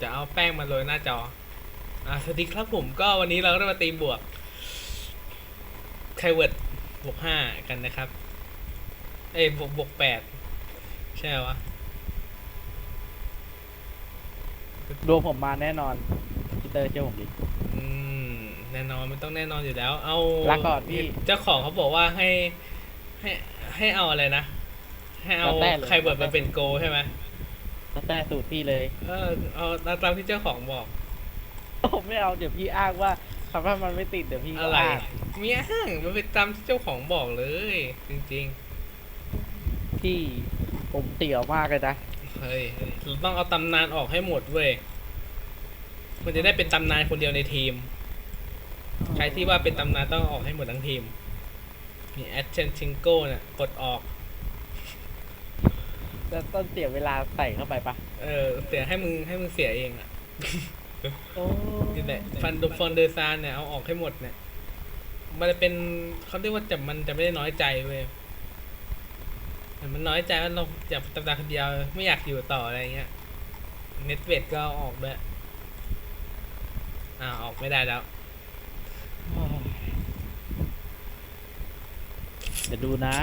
จะเอาแป้งมาโรยหน้าจอ อ่าสวัสดีครับผมก็วันนี้เราก็ได้มาตีบวกไคเวิร์ดบวกห้ากันนะครับ เอ้ยบวกบวกแปดใช่ไหมวะดวงผมมาแน่นอนพีเตอร์เชื่อผมดิ อืม แน่นอนมันต้องแน่นอนอยู่แล้ว เอาลาก่อนพี่เจ้าของเขาบอกว่าให้ให้ให้เอาอะไรนะ ให้เอาแล้วแต่เลยไคเวิร์ดมาเป็นโกใช่ไหม แล้วแต่สูตรพี่เลยเออเอาตามที่เจ้าของบอกผมไม่เอาเดี๋ยวพี่อ้างว่าคำว่ามันไม่ติดเดี๋ยวพี่ก็อะไรอ้างมีอ้างมันเป็นตามที่เจ้าของบอกเลย จริงพี่ผมเตี่ยวมากเลยนะๆเฮ้ยเราต้องเอาตำนานออกให้หมดเว้ยมันจะได้เป็นตำนานคนเดียวในทีม ใครที่ว่าเป็นตำนานต้องเอาออกให้หมดทั้งทีมมีแอดเชนชิงโก้เนี่ยกดออก แล้วต้นเสียเวลาใส่เข้าไปปะเออ เสียให้มึงให้มึงเสียเองอะโอ้นี่แหละฟันดูฟอนเดอร์ซานเนี่ยเอาออกให้หมดเนี่ย มันจะเป็นเขาเรียกว่าจะมันจะไม่ได้น้อยใจเว้ยแต่มันน้อยใจว่าเราอยากตำนานคนเดียวไม่อยากอยู่ต่ออะไรเงี้ยเน็ตเวทก็เอาออกด้วยอ่าออกไม่ได้แล้วเดี๋ยวดูนะ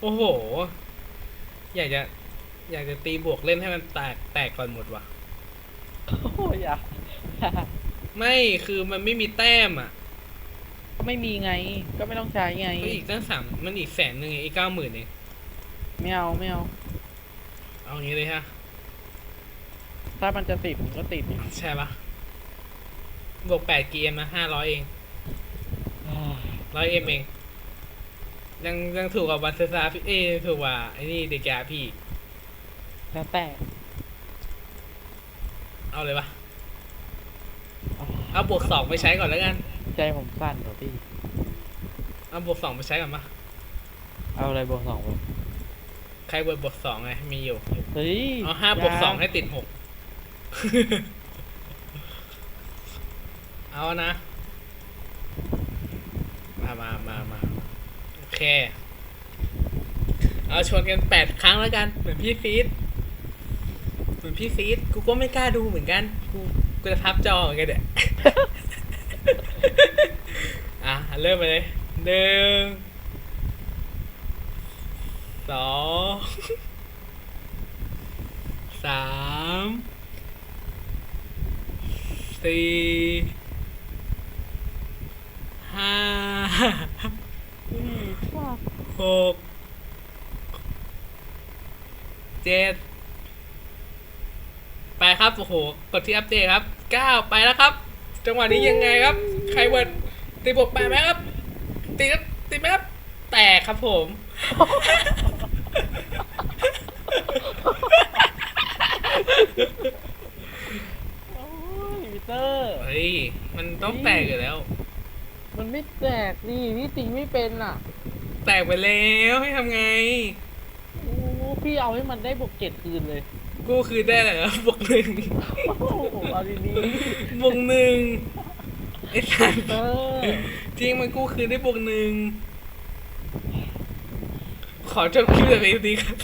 โอ้โห อยากจะ อยากจะตีบวกเล่นให้มันแตกแตกก่อนหมดว่ะ โอ้ยอย่าไม่คือมันไม่มีแต้มอะก็ไม่มีไง ก็ไม่ต้องใช้ไงก็อีกตั้งสามมันอีกแสนหนึ่งอีกเก้าหมื่นเองไม่เอาไม่เอา เอางี้เลยฮะ ถ้ามันจะติดมันก็ติดดิใช่ปะบวกแปดกีเอ็มนะห้าร้อยเองร้อยเอ็มเอง ยังยังถูกกว่าบัตเซซาพี่เอยถูกกว่าไอ้นี่เดกาพี่ แล้วแต่เอาเลยปะเอาบวกสองไปใช้ก่อนแล้วกัน ใจผมสั่นเหรอพี่ เอาบวกสองไปใช้ก่อนปะเอาอะไรบวกสองบวกใครเบิร์ดบวกสองไงมีอยู่ เฮ้ยเอาห้าบวกสองให้ติดหก เอานะ มามามามาโอ เค เอาชวนกันแปดครั้งแล้วกัน เหมือนพี่ฟีดเหมือนพี่ฟีดกูก็ไม่กล้าดูเหมือนกัน กูกูจะพับจอเหมือนกันเดี๋ยอะ เริ่มไปเลยหนึ่งสองสามสี่ห้า หกเจ็ดไปครับ โอ้โห กดที่อัปเดตครับเก้าไปแล้วครับ จังหวะนี้ยังไงครับ ใครเวิร์ดตีบวกแปดไหมครับตีครับตีไหมครับ แตกครับผม โอ้ยพีเตอร์ เฮ้ย มันต้องแตกอยู่แล้ว มันไม่แตกนี่พี่ตีไม่เป็นอะ แตกไปแล้วให้ทำไง โอ้พี่เอาให้มันได้บวกเจ็ดคืนเลย กูคือได้แหละบวกหนึ่งโอ้โหเอาดีบวกหนึ่งไอ้สัสๆเออจริงมันกู้คืนได้บวกหนึ่งขอจบคลิปแบบนี้ดีครับ